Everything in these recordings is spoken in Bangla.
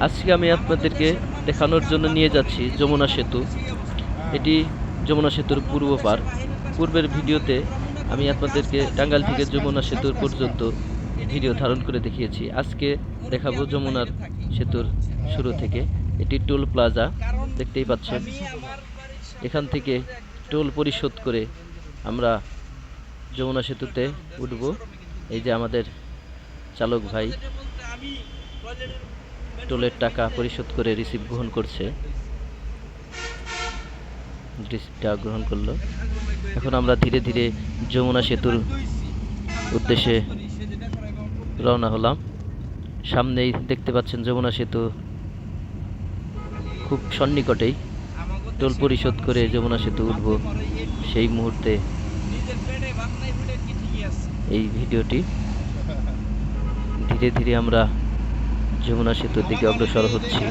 আজকে আমি আপনাদেরকে দেখানোর জন্য নিয়ে যাচ্ছি যমুনা সেতু। এটি যমুনা সেতুর পূর্ব পার। পূর্বের ভিডিওতে আমি আপনাদেরকে টাঙ্গাইল থেকে যমুনা সেতুর পর্যন্ত ভিডিও ধারণ করে দেখিয়েছি। আজকে দেখাবো যমুনার সেতুর শুরু থেকে। এটি টোল প্লাজা, দেখতেই পাচ্ছেন। এখান থেকে টোল পরিশোধ করে আমরা যমুনা সেতুতে উঠব। এই যে আমাদের চালক ভাই। টোলের টাকা পরিশোধ করে রিসিভ গ্রহণ করছে। রিসিভটা গ্রহণ করল। এখন আমরা ধীরে ধীরে যমুনা সেতুর উদ্দেশ্যে রওনা হলাম। সামনেই দেখতে পাচ্ছেন যমুনা সেতু খুব সন্নিকটেই। টোল পরিশোধ করে যমুনা সেতু উঠব সেই মুহূর্তে। এই ভিডিওটি ধীরে ধীরে আমরা যমুনা সেতুর দিকে অগ্রসর হচ্ছি।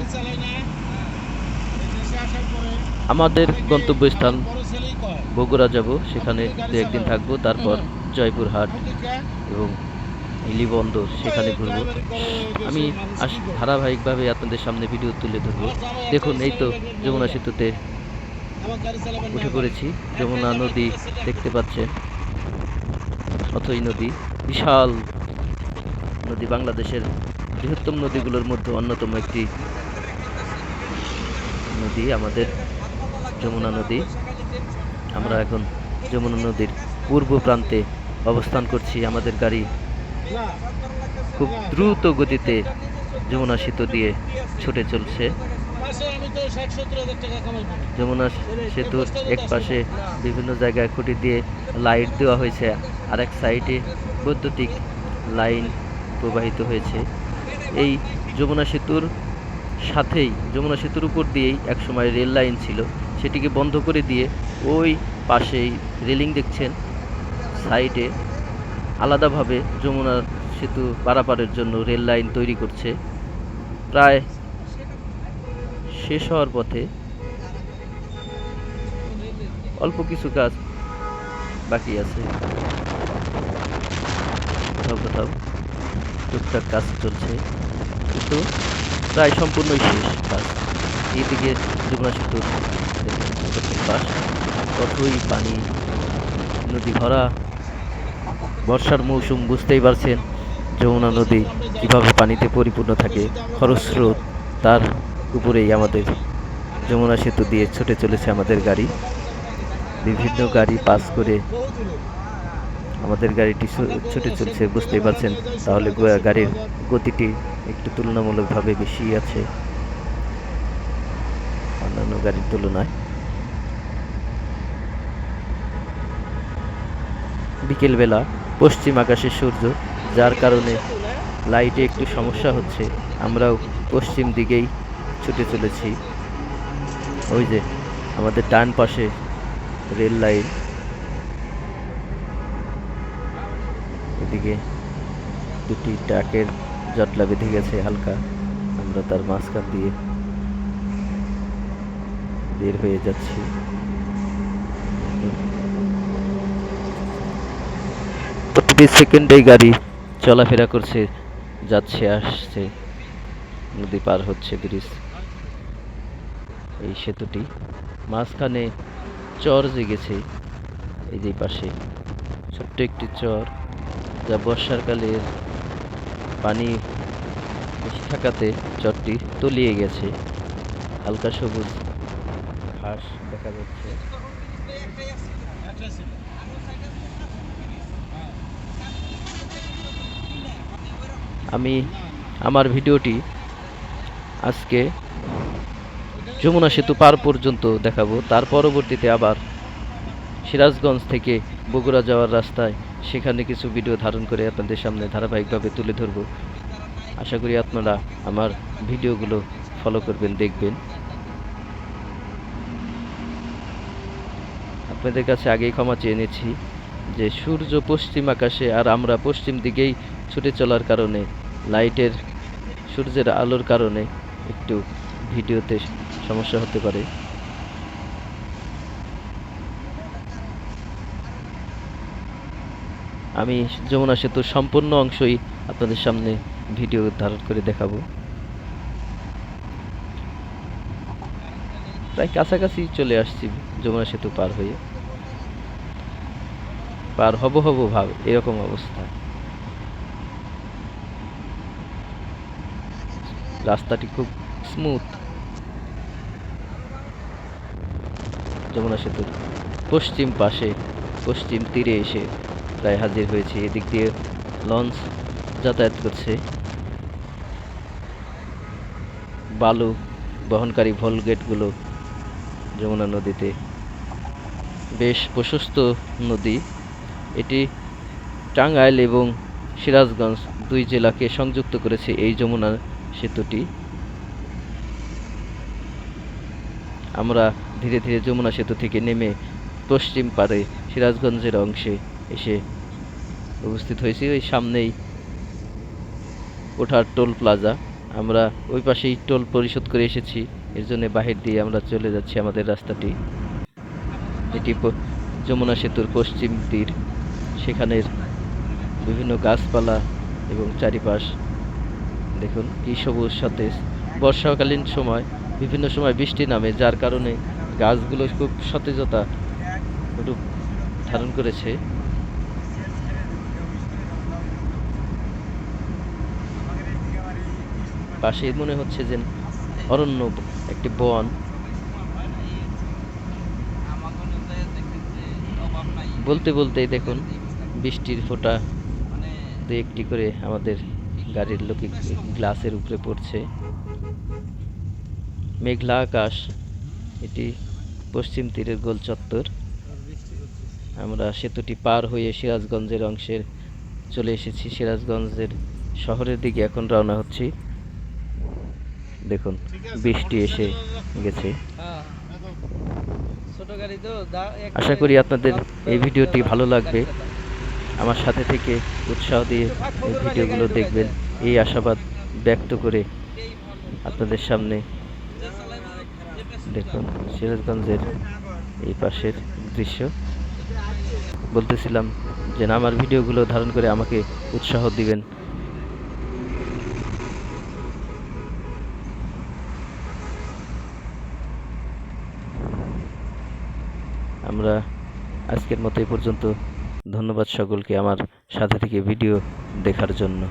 আমাদের গন্তব্যস্থান বগুড়া যাব, সেখানে দু একদিন থাকব, তারপর জয়পুরহাট এবং হিলি বন্দর সেখানে ঘুরব। আমি আস ধারাবাহিকভাবে আপনাদের সামনে ভিডিও তুলে ধরবো। দেখুন, এই তো যমুনা সেতুতে উঠে পড়েছি। যমুনা নদী দেখতে পাচ্ছেন, অথই নদী, বিশাল নদী বাংলাদেশের বৃহত্তম নদীগুলোর মধ্যে অন্যতম একটি নদী আমাদের যমুনা নদী। আমরা এখন যমুনা নদীর পূর্ব প্রান্তে অবস্থান করছি। আমাদের গাড়ি খুব দ্রুত গতিতে যমুনা সেতু দিয়ে ছুটে চলছে। যমুনা সেতুর এক পাশে বিভিন্ন জায়গায় খুঁটি দিয়ে লাইট দেওয়া হয়েছে। আর এক সাইডে বৈদ্যুতিক লাইন প্রবাহিত হয়েছে। এই যমুনা সেতুর সাথেই, যমুনা সেতুর উপর দিয়েই একসময় রেল লাইন ছিল। সেটিকে বন্ধ করে দিয়ে ওই পাশেই রেলিং দেখছেন, সাইডে আলাদাভাবে যমুনা সেতু পারাপারের জন্য রেল লাইন তৈরি করছে। প্রায় শেষ হওয়ার পথে অল্প কিছু কাজ বাকি আছে। কোথাও কোথাও টুকটাক কাজ চলছে। কিন্তু প্রায় সম্পূর্ণই শেষ কাজ। এইদিকে যমুনা সেতুর পাশ কতই পানি, নদী ভরা, বর্ষার মৌসুম বুঝতেই পারছেন যমুনা নদী কীভাবে পানিতে পরিপূর্ণ থাকে। খরস্রোত তার উপরেই আমাদের যমুনা সেতু দিয়ে ছুটে চলেছে আমাদের গাড়ি। বিভিন্ন গাড়ি পাস করে আমাদের গাড়িটি ছুটে চলছে, বুঝতেই পারছেন। তাহলে গাড়ির গতিটি একটু তুলনামূলকভাবে বেশি আছে। অন্যান্য গাড়ির তুলনায়। বিকেলবেলা পশ্চিম আকাশে সূর্য, যার কারণে লাইটে একটু সমস্যা হচ্ছে। আমরাও পশ্চিম দিকেই ছুটে চলেছি। ওই যে আমাদের ডান পাশে রেল লাইন। এদিকে দুটি ট্রাকের জটলা বেঁধে গেছে হালকা। আমরা তার মাঝখান দিয়ে বের হয়ে যাচ্ছি। প্রতি সেকেন্ডেই গাড়ি চলাফেরা করছে, যাচ্ছে, আসছে। নদী পার হচ্ছে ব্রিজ। এই সেতুটি মাঝখানে চর জেগেছে। এই যে পাশে ছোট্ট একটি চর। যা বর্ষার পানি বেশি থাকাতে চরটি তলিয়ে গেছে। হালকা সবুজ ঘাস দেখা যাচ্ছে। আমি আমার ভিডিওটি আজকে যমুনা সেতু পার পর্যন্ত দেখাবো। তার পরবর্তীতে আবার সিরাজগঞ্জ থেকে বগুড়া যাওয়ার রাস্তায় সেখানে কিছু ভিডিও ধারণ করে আপনাদের সামনে ধারাবাহিকভাবে তুলে ধরব। আশা করি আপনারা আমার ভিডিওগুলো ফলো করবেন, দেখবেন। আপনাদের কাছে আগেই ক্ষমা চেয়ে নিচ্ছি যে সূর্য পশ্চিম আকাশে আর আমরা পশ্চিম দিকেই ছুটে চলার কারণে, লাইটের সূর্যের আলোর কারণে একটু ভিডিওতে সমস্যা হতে পারে। আমি যমুনা সেতুর সম্পূর্ণ অংশই আপনাদের সামনে ভিডিও ধারণ করে দেখাবো। প্রায় কাছাকাছি চলে আসছি যমুনা সেতু পার হয়ে। পার হব হব ভাব, এরকম অবস্থা। রাস্তাটি খুব স্মুথ যমুনা সেতুর পশ্চিম পাশে, পশ্চিম তীরে এসে প্রায় হাজির হয়েছি। এদিক দিয়ে লঞ্চ যাতায়াত করছে। বালু বহনকারী ভোল গেটগুলো যমুনা নদীতে। বেশ প্রশস্ত নদী। এটি টাঙ্গাইল এবং সিরাজগঞ্জ দুই জেলাকে সংযুক্ত করেছে এই যমুনা সেতুটি। আমরা ধীরে ধীরে যমুনা সেতু থেকে নেমে পশ্চিম পাড়ে সিরাজগঞ্জের অংশে এসে উপস্থিত হয়েছি ওই সামনেই ওঠার টোল প্লাজা। আমরা ওই পাশেই টোল পরিশোধ করে এসেছি। এর জন্য বাহির দিয়ে আমরা চলে যাচ্ছি আমাদের রাস্তাটি। এটি যমুনা সেতুর পশ্চিম তীর। সেখানের বিভিন্ন গাছপালা এবং চারিপাশ। দেখুন, কি সবুজ সতেজ। বর্ষাকালীন সময়, বিভিন্ন সময় বৃষ্টি নামে, যার কারণে গাছগুলো খুব সতেজতা ধারণ করেছে। পাশে মনে হচ্ছে যে অরণ্য একটি বন। বলতে বলতেই দেখুন, বৃষ্টির ফোঁটা দু একটি করে আমাদের গাড়ির লোকে গ্লাসের উপরে পড়ছে। মেঘলা আকাশ, এটি পশ্চিম তীরের গোল চত্বর। আমরা সেতুটি পার হয়ে সিরাজগঞ্জের অংশের চলে এসেছি। সিরাজগঞ্জের শহরের দিকে এখন রওনা হচ্ছি। দেখুন বৃষ্টি এসে গেছে। আশা করি আপনাদের এই ভিডিওটি ভালো লাগবে। আমার সাথে থেকে উৎসাহ দিয়ে এই ভিডিওগুলো দেখবেন। এই আশাবাদ ব্যক্ত করে আপনাদের সামনে দেখুন সিরাজগঞ্জের এই পাশের দৃশ্য। বলতেছিলাম যে না আমার ভিডিওগুলো ধারণ করে আমাকে উৎসাহ দিবেন। আমরা আজকের মতো এই পর্যন্ত। ধন্যবাদ সকলকে আমার সাথে থেকে ভিডিও দেখার জন্য।